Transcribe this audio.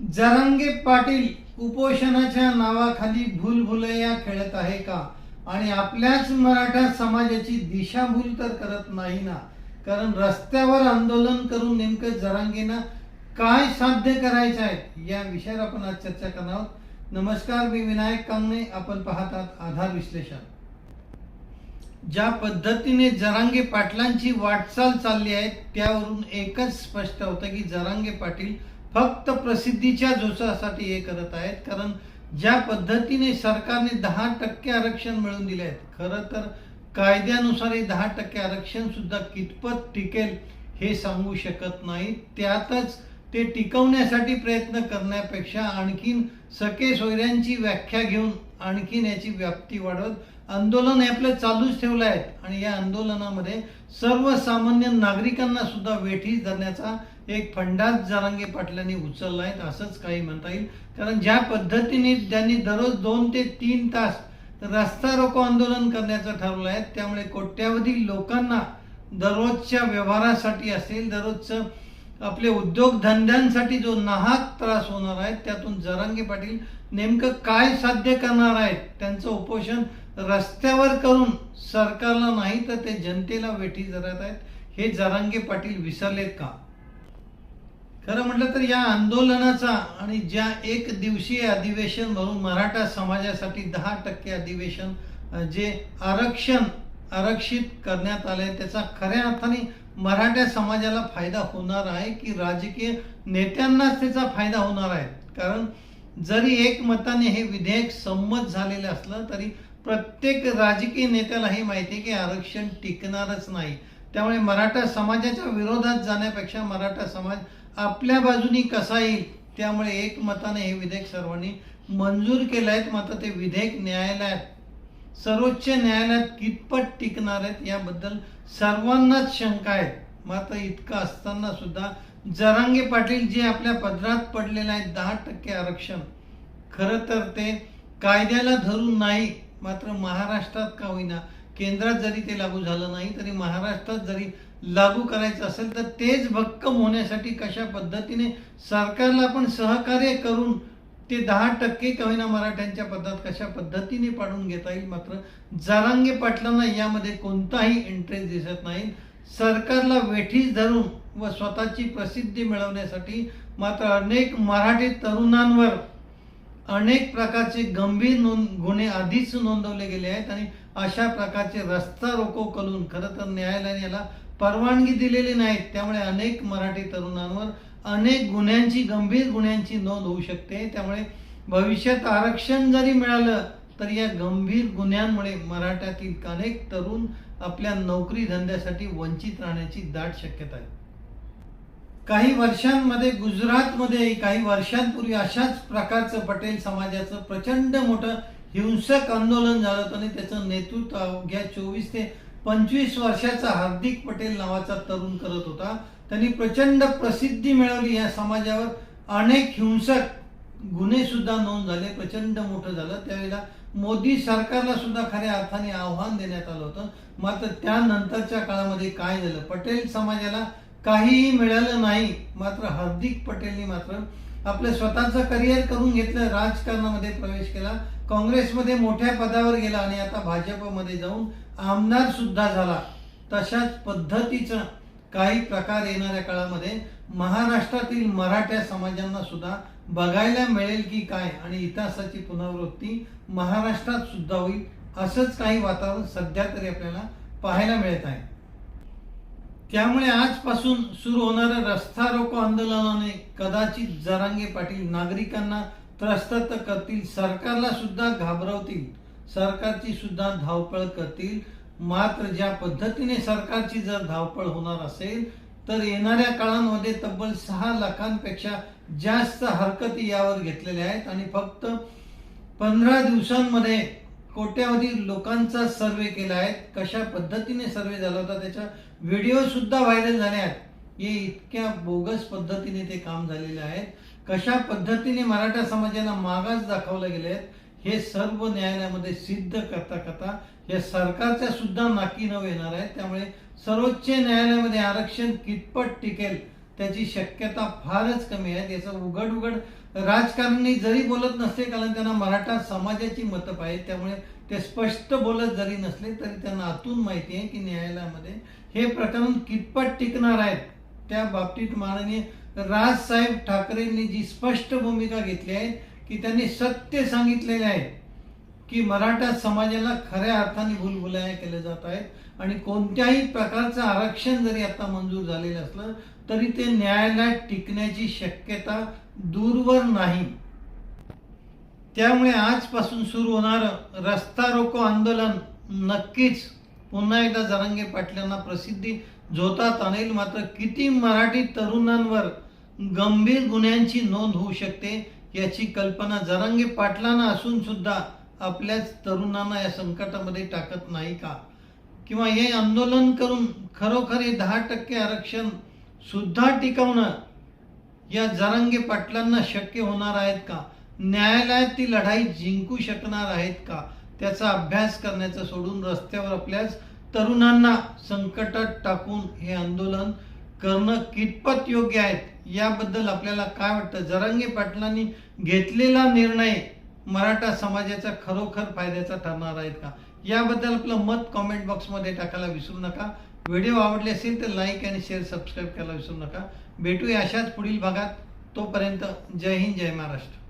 जरांगे पाटील उपोषणाच्या नावाखाली भूलभुलया खेळत आहे का? आणि आपल्याच मराठा समाजाची दिशाभूल तर करत नाही ना? कारण रस्त्यावर आंदोलन करून नेमकं जरांगेनं काय साध्य करायचं आहे या विषयावर आपण आज चर्चा करणार आहोत. नमस्कार मी विनायक कांगणे. आपण पाहतात आधार विश्लेषण. ज्या पद्धतीने जरांगे पाटलांची वाटचाल चालली आहे त्यावरून एकच स्पष्ट होतं की जरांगे पाटील फक्त प्रसिद्धीच्या जोशासाठी हे करत आहेत. कारण ज्या पद्धतीने सरकारने दहा टक्के आरक्षण मिळवून दिले आहेत खरं तर कायद्यानुसार हे दहा टक्के आरक्षण सुद्धा कितपत टिकेल हे सांगू शकत नाही. त्यातच ते टिकवण्यासाठी प्रयत्न करण्यापेक्षा आणखीन सके सोयऱ्यांची व्याख्या घेऊन आणखीन याची व्याप्ती वाढवत आंदोलन हे आपलं चालूच ठेवलं आहे आणि या आंदोलनामध्ये सर्वसामान्य नागरिकांना सुद्धा वेठीस धरण्याचा एक फंडाच जरांगे पाटलांनी उचलला आहे असंच काही म्हणता येईल. कारण ज्या पद्धतीने त्यांनी दररोज दोन ते तीन तास रस्ता रोको आंदोलन करण्याचं ठरवलं आहे त्यामुळे कोट्यावधी लोकांना दररोजच्या व्यवहारासाठी असेल दररोजचं आपले उद्योगधंद्यांसाठी जो नाहक त्रास होणार आहे त्यातून जरांगे पाटील नेमकं काय साध्य करणार आहेत त्यांचं उपोषण रस्त्यावर करून सरकारला नाही तर ते जनतेला वेठी धरत आहेत हे जरांगे पाटील विसरलेत का? खरं म्हटलं तर या आंदोलनाचा आणि ज्या एक दिवसीय अधिवेशन म्हणून मराठा समाजासाठी दहा टक्के अधिवेशन जे आरक्षण आरक्षित करण्यात आले त्याचा खऱ्या अर्थाने मराठा समाजाला फायदा होणार आहे की राजकीय नेत्यांनाच त्याचा फायदा होणार आहे? कारण जरी एक मताने हे विधेयक संमत झालेलं असलं तरी प्रत्येक राजकीय नेत्याला हे माहिती आहे की आरक्षण टिकणारच नाही. त्यामुळे मराठा समाजाच्या विरोधात जाण्यापेक्षा मराठा समाज आपल्या बाजूनी कसा येईल त्यामुळे एक मताने हे विधेयक सर्वांनी मंजूर केलं आहेत मात्र ते विधेयक न्यायालयात सर्वोच्च न्यायालयात कितपत टिकणार आहेत याबद्दल सर्वांनाच शंका आहेत. मात्र इतकं असताना सुद्धा जरांगे पाटील जे आपल्या पदरात पडलेले आहेत दहा टक्के आरक्षण खरं तर ते कायद्याला धरून नाही मात्र महाराष्ट्रात का होईना केंद्रात जरी ते लागू झालं नाही तरी महाराष्ट्रात जरी लागू करायचं असेल तर तेच भक्कम होण्यासाठी कशा पद्धतीने सरकारला आपण सहकार्य करून ते दहा टक्के का मराठ्यांच्या पदात कशा पद्धतीने पाडून घेता येईल? मात्र जरांगे पाटलांना यामध्ये कोणताही इंटरेस्ट दिसत नाही. सरकारला वेठीस धरून व स्वतःची प्रसिद्धी मिळवण्यासाठी मात्र अनेक मराठी तरुणांवर अनेक प्रकारचे गंभीर नोंद गुन्हे आधीच नोंदवले गेले आहेत आणि अशा प्रकारचे रस्ता रोको करून खरं तर न्यायालयाने याला परवानगी दिलेली नाही त्यामुळे अनेक मराठी तरुणांवर अनेक गुन्ह्यांची गंभीर गुन्ह्यांची नोंद होऊ शकते. त्यामुळे भविष्यात आरक्षण जरी मिळालं तर या गंभीर गुन्ह्यांमुळे मराठ्यातील अनेक तरुण आपल्या नोकरी धंद्यासाठी वंचित राहण्याची दाट शक्यता आहे. काही वर्षांमध्ये गुजरातमध्ये काही वर्षांपूर्वी अशाच प्रकारचं पटेल समाजाचं प्रचंड मोठं हिंसक आंदोलन झालं होतं आणि त्याचं नेतृत्व अवघ्या चोवीस ते पंचवीस वर्षाचा हार्दिक पटेल नावाचा तरुण करत होता. त्यांनी प्रचंड प्रसिद्धी मिळवली या समाजावर. अनेक हिंसक गुन्हे सुद्धा नोंद झाले प्रचंड मोठं झालं. त्यावेळेला मोदी सरकारला सुद्धा खऱ्या अर्थाने आव्हान देण्यात आलं होतं. मात्र त्यानंतरच्या काळामध्ये काय झालं? पटेल समाजाला काहीही मिळालं नाही. मात्र हार्दिक पटेलनी मात्र आपलं स्वतःचं करिअर करून घेतलं राजकारणामध्ये प्रवेश केला. काँग्रेसमध्ये मोठ्या पदावर गेला आणि आता भाजपमध्ये जाऊन आमदार सुद्धा झाला. तशाच पद्धतीचं काही प्रकार येणाऱ्या काळामध्ये महाराष्ट्रातील मराठा समाजांना सुद्धा बघायला मिळेल की काय आणि इतिहासाची पुनरावृत्ती महाराष्ट्रात सुद्धा होईल असंच काही वातावरण सध्या तरी आपल्याला पाहायला मिळत आहे. त्यामुळे आजपासून सुरू होणाऱ्या रस्ता रोको आंदोलनाने कदाचित जरांगे पाटील नागरिकांना त्रस्त करतील सरकारला सुद्धा घाबरवतील सरकारची सुद्धा धावपळ करतील मात्र ज्या पद्धतीने सरकारची जर धावपळ होणार असेल तर येणाऱ्या काळांमध्ये तब्बल सहा लाखांपेक्षा जास्त हरकती यावर घेतलेल्या आहेत आणि फक्त पंधरा दिवसांमध्ये कोट्यावधी लोकांचा सर्वे केला आहे. कशा पद्धतीने सर्वे झाला होता त्याच्या व्हिडिओ सुद्धा व्हायरल झाले आहेत. हे इतक्या बोगस पद्धतीने ते काम झालेले आहेत. कशा पद्धतीने मराठा समाजाला मागास दाखवले गेले आहेत. हे सर्व न्यायालयामध्ये सिद्ध करता करता हे सरकारच्या सुद्धा नाकी नव येणार आहे. त्यामुळे सर्वोच्च न्यायालयामध्ये आरक्षण कितपत टिकेल त्याची शक्यता फारच कमी आहे. याचं उघड उघड राजकारणी जरी बोलत नसले कारण त्यांना मराठा समाजाची मतं पाहिजे त्यामुळे ते स्पष्ट बोलत जरी नसले तरी त्यांना आतून माहिती आहे की न्यायालयामध्ये हे प्रकरण कितपत टिकणार आहेत त्या बाबतीत माननीय राजसाहेब ठाकरेंनी जी स्पष्ट भूमिका घेतली आहे की त्यांनी सत्य सांगितलेले आहे की मराठा समाजाला खऱ्या अर्थाने भूलभुलाया केले जात आहेत आणि कोणत्याही प्रकारचं आरक्षण जरी आता मंजूर झालेलं असलं तरी ते न्यायालयात टिकण्याची शक्यता दूरवर नाही. त्यामुळे आजपासून सुरू होणारं रस्ता रोको आंदोलन नक्कीच पुन्हा एकदा जरांगे पाटलांना प्रसिद्धी झोतात आणेल. मात्र किती मराठी तरुणांवर गंभीर गुन्ह्यांची नोंद होऊ शकते याची कल्पना जरांगे पाटलांना असून सुद्धा आपल्याच तरुणांना या संकटामध्ये टाकत नाही का? किंवा हे आंदोलन करून खरोखर हे दहा टक्के आरक्षण सुद्धा टिकवणं या जरांगे पाटलांना शक्य होणार आहेत का? न्यायालयात ती लढाई जिंकू शकणार आहेत का? त्याचा अभ्यास करण्याचं सोडून रस्त्यावर आपल्याच तरुणांना संकटात टाकून हे आंदोलन करणं कितपत योग्य आहेत याबद्दल आपल्याला काय वाटतं? जरांगे पाटलांनी घेतलेला निर्णय मराठा समाजाचा खरोखर फायद्याचा ठरणार आहेत का? याबद्दल आपलं मत कॉमेंट बॉक्समध्ये टाकायला विसरू नका. व्हिडिओ आवडले असेल तर लाईक आणि शेअर सबस्क्राईब करायला विसरू नका. भेटूया अशाच पुढील भागात. तोपर्यंत जय हिंद जय महाराष्ट्र.